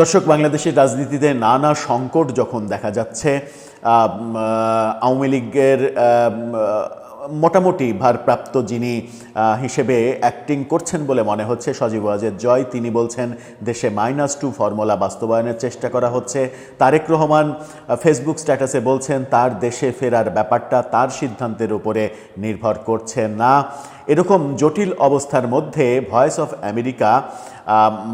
দর্শক, বাংলাদেশের রাজনীতিতে নানা সংকট যখন দেখা যাচ্ছে আওয়ামী লীগের মোটামুটি ভারপ্রাপ্ত যিনি হিসেবে অ্যাক্টিং করছেন বলে মনে হচ্ছে, সজীব ওয়াজেদ জয়। তিনি বলছেন, দেশে মাইনাস টু ফর্মুলা বাস্তবায়নের চেষ্টা করা হচ্ছে। তারেক রহমান ফেসবুক স্ট্যাটাসে বলছেন, তার দেশে ফেরার ব্যাপারটা তার সিদ্ধান্তের উপরে নির্ভর করছে না। এরকম জটিল অবস্থার মধ্যে ভয়েস অফ আমেরিকা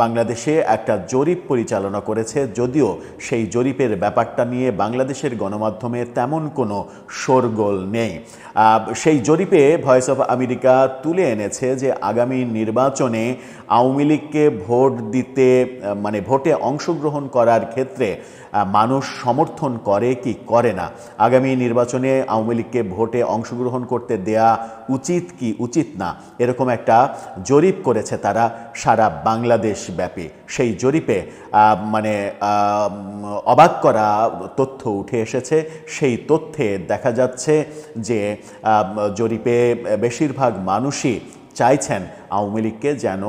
বাংলাদেশে একটা জরিপ পরিচালনা করেছে, যদিও সেই জরিপের ব্যাপারটা নিয়ে বাংলাদেশের গণমাধ্যমে তেমন কোনো শোরগোল নেই। সেই জরিপে ভয়েস অফ আমেরিকা তুলে এনেছে যে আগামী নির্বাচনে আওয়ামী লীগকে ভোট দিতে মানে ভোটে অংশগ্রহণ করার ক্ষেত্রে মানুষ সমর্থন করে কি করে না? আগামী নির্বাচনে আওয়ামী লীগকে ভোটে অংশগ্রহণ করতে দেয়া উচিত কি উচিত না? এরকম একটা জরিপ করেছে তারা সারা বাংলাদেশ ব্যাপী। সেই জরিপে মানে অবাক করা তথ্য উঠে এসেছে। সেই তথ্যে দেখা যাচ্ছে যে জরিপে বেশিরভাগ মানুষই চাইছেন আওয়ামী লীগকে যেন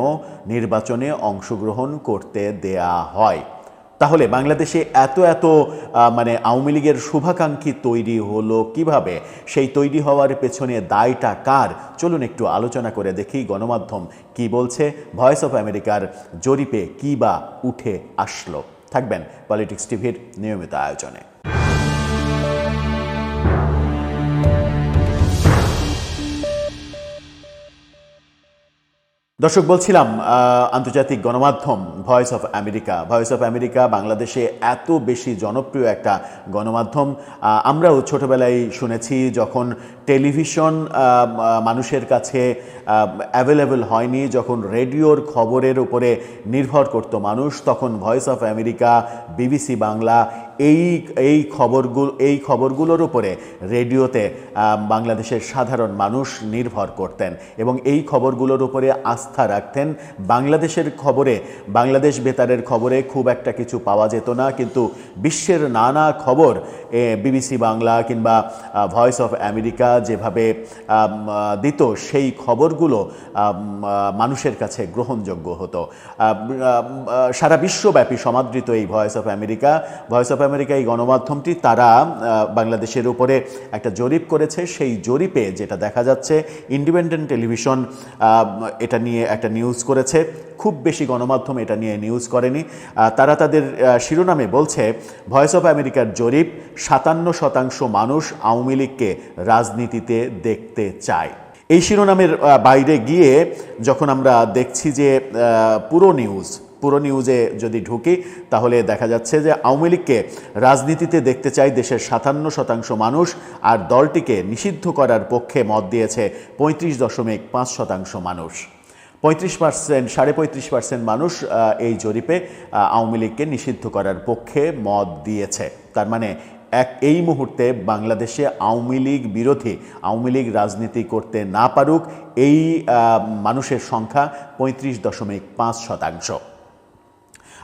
নির্বাচনে অংশগ্রহণ করতে দেয়া হয়। তাহলে বাংলাদেশে এত এত মানে আওয়ামী লীগের শুভাকাঙ্ক্ষী তৈরি হলো কীভাবে? সেই তৈরি হওয়ার পেছনে দায়টা কার? চলুন একটু আলোচনা করে দেখি গণমাধ্যম কি বলছে। ভয়েস অফ আমেরিকার জরিপে কি বা উঠে আসলো। থাকবেন পলিটিক্স টিভির নিয়মিত আয়োজনে। দর্শক, বলছিলাম আন্তর্জাতিক গণমাধ্যম voice of America. Voice of America বাংলাদেশে এত বেশি জনপ্রিয় একটা গণমাধ্যম আমরাও ছোটবেলায় শুনেছি যখন টেলিভিশন মানুষের কাছে অ্যাভেলেবল হয়নি। যখন রেডিওর খবরের উপরে নির্ভর করত মানুষ, তখন voice of America BBC Bangla, এই এই খবরগুলো এই খবরগুলোর উপরে রেডিওতে বাংলাদেশের সাধারণ মানুষ নির্ভর করতেন এবং এই খবরগুলোর উপরে আস্থা রাখতেন। বাংলাদেশের খবরে, বাংলাদেশ বেতারের খবরে খুব একটা কিছু পাওয়া যেত না, কিন্তু বিশ্বের নানা খবর বিবিসি বাংলা কিংবা ভয়েস অফ আমেরিকা যেভাবে দিত, সেই খবরগুলো মানুষের কাছে গ্রহণযোগ্য হতো। সারা বিশ্বব্যাপী সমাদৃত এই voice of America voice of America এই গণমাধ্যমটি তারা বাংলাদেশের উপরে একটা জরিপ করেছে। সেই জরিপে যেটা দেখা যাচ্ছে ইন্ডিপেন্ডেন্ট টেলিভিশন এটা নিয়ে একটা নিউজ করেছে। খুব বেশি গণমাধ্যম এটা নিয়ে নিউজ করেনি। তারা তাদের শিরোনামে বলছে ভয়েস অফ আমেরিকার জরিপ সাতান্ন শতাংশ মানুষ আওয়ামী লীগকে রাজনীতিতে দেখতে চায়। এই শিরোনামের বাইরে গিয়ে যখন আমরা দেখছি যে পুরো নিউজ, পুরো নিউজে যদি ঢুকি, তাহলে দেখা যাচ্ছে যে আওয়ামী লীগকে রাজনীতিতে দেখতে চাই দেশের সাতান্ন শতাংশ মানুষ, আর দলটিকে নিষিদ্ধ করার পক্ষে মত দিয়েছে পঁয়ত্রিশ দশমিক পাঁচ শতাংশ মানুষ। পঁয়ত্রিশ পার্সেন্ট, সাড়ে পঁয়ত্রিশ পার্সেন্ট মানুষ এই জরিপে আওয়ামী লীগকে নিষিদ্ধ করার পক্ষে মত দিয়েছে। তার মানে এক এই মুহূর্তে বাংলাদেশে আওয়ামী লীগ বিরোধী, আওয়ামী লীগ রাজনীতি করতে না পারুক, এই মানুষের সংখ্যা পঁয়ত্রিশ দশমিক পাঁচ শতাংশ।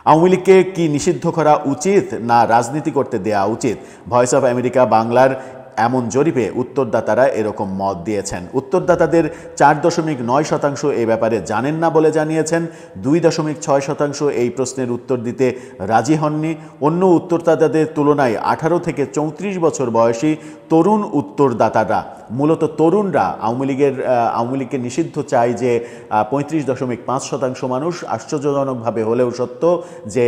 আওয়ামী লীগকে কি নিষিদ্ধ করা উচিত না রাজনীতি করতে দেয়া উচিত? ভয়েস অফ আমেরিকা, বাংলার এমন জরিপে উত্তরদাতারা এরকম মত দিয়েছেন। উত্তরদাতাদের চার দশমিক নয় শতাংশ এ ব্যাপারে জানেন না বলে জানিয়েছেন, দুই দশমিক ছয় শতাংশ এই প্রশ্নের উত্তর দিতে রাজি হননি। অন্য উত্তরদাতাদের তুলনায় আঠারো থেকে চৌত্রিশ বছর বয়সী তরুণ উত্তরদাতারা। মূলত তরুণরা আওয়ামী লীগের আওয়ামী লীগকে নিষিদ্ধ চায় যে পঁয়ত্রিশ দশমিক পাঁচ শতাংশ মানুষ আশ্চর্যজনকভাবে হলেও সত্য যে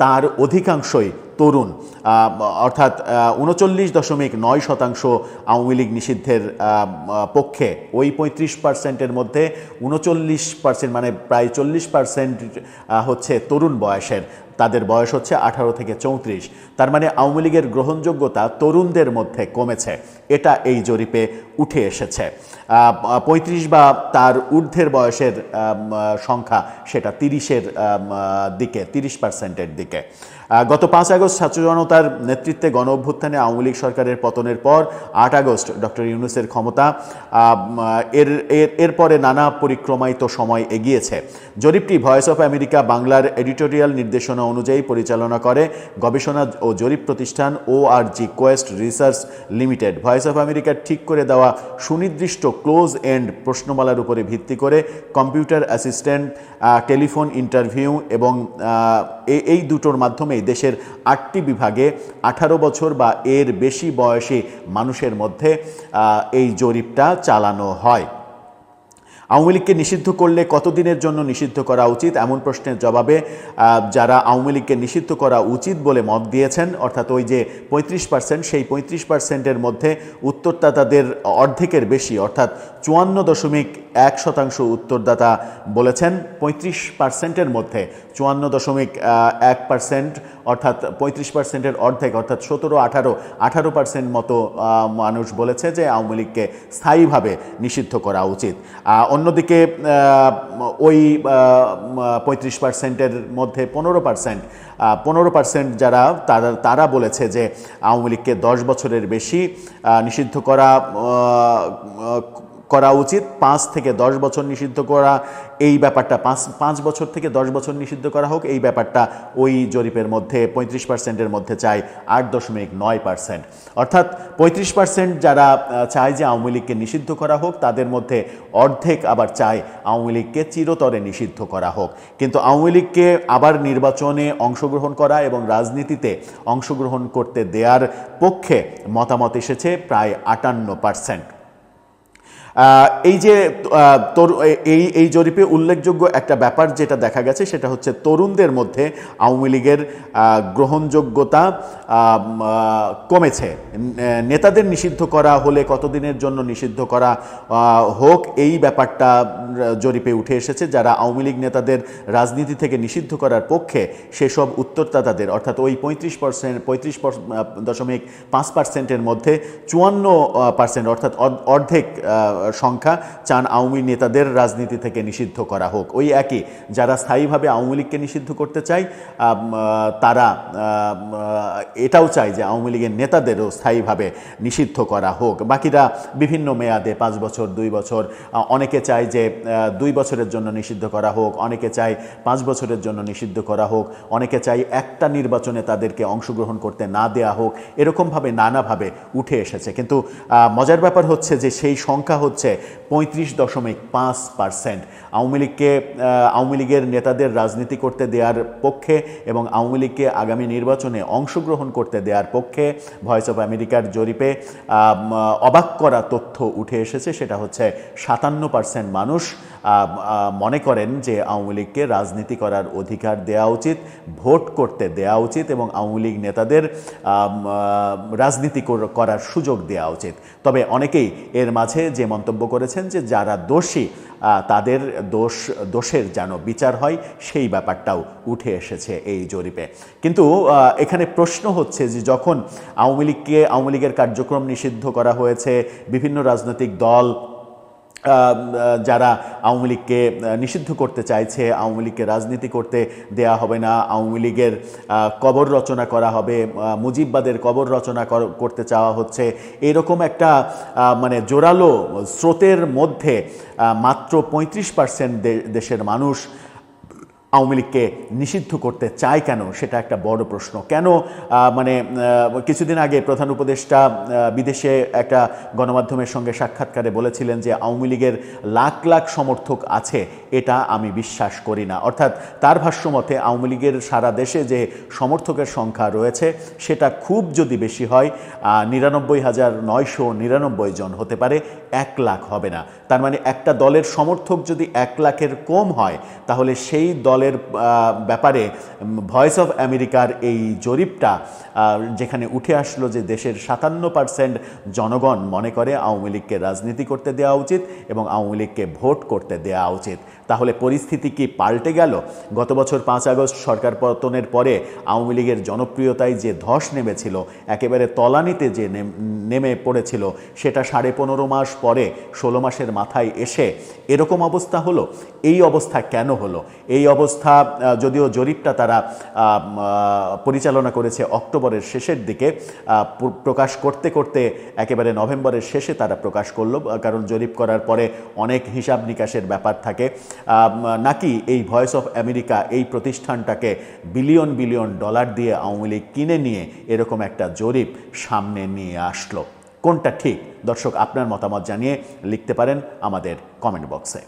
তার অধিকাংশই তরুণ। অর্থাৎ উনচল্লিশ দশমিক নয় শতাংশ আওয়ামী লীগ নিষিদ্ধের পক্ষে। ওই পঁয়ত্রিশ পার্সেন্টের মধ্যে উনচল্লিশ পার্সেন্ট মানে প্রায় চল্লিশ পার্সেন্ট হচ্ছে তরুণ বয়সের। তাদের বয়স হচ্ছে আঠারো থেকে চৌত্রিশ। তার মানে আওয়ামী লীগের গ্রহণযোগ্যতা তরুণদের মধ্যে কমেছে। এটা এই জরিপে উঠে এসেছে। পঁয়ত্রিশ বা তার ঊর্ধ্বের বয়সের সংখ্যা সেটা তিরিশের দিকে, তিরিশ পার্সেন্টের দিকে। গত পাঁচ আগস্ট ছাত্র জনতার নেতৃত্বে গণ অভ্যুত্থানে আওয়ামী লীগ সরকারের পতনের পর আট আগস্ট ডক্টর ইউনুসের ক্ষমতা এর এর, এরপরে নানা পরিক্রমায় তো সময় এগিয়েছে। জরিপটি ভয়েস অফ আমেরিকা বাংলার এডিটোরিয়াল নির্দেশনা অনুযায়ী পরিচালনা করে গবেষণা ও জরিপ প্রতিষ্ঠান ও R G Quest research limited. Voice of আমেরিকার ঠিক করে দেওয়া সুনির্দিষ্ট ক্লোজ এন্ড প্রশ্নমালার উপরে ভিত্তি করে কম্পিউটার অ্যাসিস্ট্যান্ট টেলিফোন ইন্টারভিউ এবং এই দুটোর মাধ্যমেই দেশের আটটি বিভাগে আঠারো বছর বা এর বেশি বয়সী মানুষের মধ্যে এই জরিপটা চালানো হয়। আওয়ামী লীগকে নিষিদ্ধ করলে কতদিনের জন্য নিষিদ্ধ করা উচিত? এমন প্রশ্নের জবাবে যারা আওয়ামী লীগকে নিষিদ্ধ করা উচিত বলে মত দিয়েছেন, অর্থাৎ ওই যে পঁয়ত্রিশ পার্সেন্ট সেই পঁয়ত্রিশ পার্সেন্টের মধ্যে উত্তরদাতাদের অর্ধেকের বেশি, অর্থাৎ চুয়ান্ন দশমিক এক শতাংশ উত্তরদাতা বলেছেন, পঁয়ত্রিশ পার্সেন্টের মধ্যে, চুয়ান্ন দশমিক এক পার্সেন্ট অর্থাৎ পঁয়ত্রিশ পার্সেন্টের অর্ধেক, অর্থাৎ সতেরো, আঠারো আঠারো পার্সেন্ট মতো মানুষ বলেছে যে আওয়ামী লীগকে স্থায়ীভাবে নিষিদ্ধ করা উচিত। অন্যদিকে ওই পঁয়ত্রিশ পার্সেন্টের মধ্যে পনেরো পার্সেন্ট পনেরো পার্সেন্ট যারা, তারা তারা বলেছে যে আওয়ামী লীগকে দশ বছরের বেশি নিষিদ্ধ করা করা উচিত। পাঁচ থেকে দশ বছর নিষিদ্ধ করা এই ব্যাপারটা, পাঁচ পাঁচ বছর থেকে দশ বছর নিষিদ্ধ করা হোক, এই ব্যাপারটা ওই জরিপের মধ্যে পঁয়ত্রিশ পার্সেন্টের মধ্যে চাই, আট দশমিক নয় পার্সেন্ট অর্থাৎ পঁয়ত্রিশ পার্সেন্ট যারা চায় যে আওয়ামী লীগকে নিষিদ্ধ করা হোক, তাদের মধ্যে অর্ধেক আবার চায় আওয়ামী লীগকে চিরতরে নিষিদ্ধ করা হোক। কিন্তু আওয়ামী লীগকে আবার নির্বাচনে অংশগ্রহণ করা এবং রাজনীতিতে অংশগ্রহণ করতে দেয়ার পক্ষে মতামত এসেছে প্রায় আটান্ন পার্সেন্ট এই যে তরু- এই এই জরিপে উল্লেখযোগ্য একটা ব্যাপার যেটা দেখা গেছে, সেটা হচ্ছে তরুণদের মধ্যে আওয়ামী লীগের গ্রহণযোগ্যতা কমেছে। নেতাদের নিষিদ্ধ করা হলে কতদিনের জন্য নিষিদ্ধ করা হোক, এই ব্যাপারটা জরিপে উঠে এসেছে। যারা আওয়ামী লীগ নেতাদের রাজনীতি থেকে নিষিদ্ধ করার পক্ষে সেসব উত্তরদাতাদের অর্থাৎ ওই পঁয়ত্রিশ পার্সেন্ট, পঁয়ত্রিশ দশমিক পাঁচ পার্সেন্টের মধ্যে চুয়ান্ন পার্সেন্ট, অর্থাৎ অর্ধেক সংখ্যা চান আওয়ামী নেতাদের রাজনীতি থেকে নিষিদ্ধ করা হোক। ওই একই, যারা স্থায়ীভাবে আওয়ামী লীগকে নিষিদ্ধ করতে চায় তারা এটাও চায় যে আওয়ামী লীগের নেতাদেরও স্থায়ীভাবে নিষিদ্ধ করা হোক। বাকিরা বিভিন্ন মেয়াদে, পাঁচ বছর, দুই বছর অনেকে চায় যে দুই বছরের জন্য নিষিদ্ধ করা হোক, অনেকে চায় পাঁচ বছরের জন্য নিষিদ্ধ করা হোক, অনেকে চায় একটা নির্বাচনে তাদেরকে অংশগ্রহণ করতে না দেয়া হোক, এরকমভাবে নানাভাবে উঠে এসেছে। কিন্তু মজার ব্যাপার হচ্ছে যে সেই সংখ্যা হচ্ছে পঁয়ত্রিশ দশমিক পাঁচ পার্সেন্ট। আওয়ামী লীগকে আওয়ামী লীগের নেতাদের রাজনীতি করতে দেওয়ার পক্ষে এবং আওয়ামী লীগকে আগামী নির্বাচনে অংশগ্রহণ করতে দেওয়ার পক্ষে ভয়েস অফ আমেরিকার জরিপে অবাক করা তথ্য উঠে এসেছে। সেটা হচ্ছে সাতান্ন পার্সেন্ট মানুষ মনে করেন যে আওয়ামী লীগকে রাজনীতি করার অধিকার দেওয়া উচিত, ভোট করতে দেওয়া উচিত এবং আওয়ামী লীগ নেতাদের রাজনীতি করার সুযোগ দেওয়া উচিত। তবে অনেকেই এর মাঝে যে মন্তব্য করেছেন যে যারা দোষী তাদের দোষ, দোষের যেন বিচার হয়, সেই ব্যাপারটাও উঠে এসেছে এই জরিপে। কিন্তু এখানে প্রশ্ন হচ্ছে যে যখন আওয়ামী লীগকে, আওয়ামী লীগের কার্যক্রম নিষিদ্ধ করা হয়েছে, বিভিন্ন রাজনৈতিক দল যারা আওয়ামী লীগকে নিষিদ্ধ করতে চাইছে, আওয়ামী লীগকে রাজনীতি করতে দেয়া হবে না, আওয়ামী লীগের কবর রচনা করা হবে মুজিববাদের কবর রচনা কর- করতে চাওয়া হচ্ছে। এরকম একটা মানে জোরালো স্রোতের মধ্যে মাত্র পঁয়ত্রিশ পার্সেন্ট দেশের মানুষ আওয়ামী লীগকে নিষিদ্ধ করতে চায় কেন? সেটা একটা বড় প্রশ্ন। কেন মানে কিছুদিন আগে প্রধান উপদেষ্টা বিদেশে একটা গণমাধ্যমের সঙ্গে সাক্ষাৎকারে বলেছিলেন যে আওয়ামী লীগের লাখ লাখ সমর্থক আছে, এটা আমি বিশ্বাস করি না। অর্থাৎ তার ভাষ্যমতে আওয়ামী লীগের সারা দেশে যে সমর্থকের সংখ্যা রয়েছে, সেটা খুব যদি বেশি হয় নিরানব্বই হাজার নয়শো নিরানব্বই জন হতে পারে, এক লাখ হবে না। তার মানে একটা দলের সমর্থক যদি এক লাখের কম হয়, তাহলে সেই দলের আহ, ব্যাপারে ভয়েস অফ আমেরিকার এই জরিপটা যেখানে উঠে আসলো যে দেশের সাতান্ন পার্সেন্ট জনগণ মনে করে আওয়ামী লীগকে রাজনীতি করতে দেওয়া উচিত এবং আওয়ামী লীগকে ভোট করতে দেওয়া উচিত। তাহলে পরিস্থিতি কি পাল্টে গেল? গত বছর পাঁচ আগস্ট সরকার পতনের পরে আওয়ামী লীগের জনপ্রিয়তায় যে ধস নেমেছিল একেবারে তলানিতে যে নেমে পড়েছিল সেটা সাড়ে পনেরো মাস পরে ষোলো মাসের মাথায় এসে এরকম অবস্থা হলো? এই অবস্থা কেন হলো? এই অবস্থা আহ, যদিও জরিপটা তারা পরিচালনা করেছে অক্টোবরের শেষের দিকে প্রকাশ করতে করতে একেবারে নভেম্বরের শেষে তারা প্রকাশ করল কারণ জরিপ করার পরে অনেক হিসাব নিকাশের ব্যাপার থাকে। নাকি এই ভয়েস অফ আমেরিকা এই প্রতিষ্ঠানটাকে বিলিয়ন বিলিয়ন ডলার দিয়ে আওয়ামী লীগ কিনে নিয়ে এরকম একটা জরিপ সামনে নিয়ে আসলো? কোনটা ঠিক? দর্শক আপনার মতামত জানিয়ে লিখতে পারেন আমাদের কমেন্ট বক্সে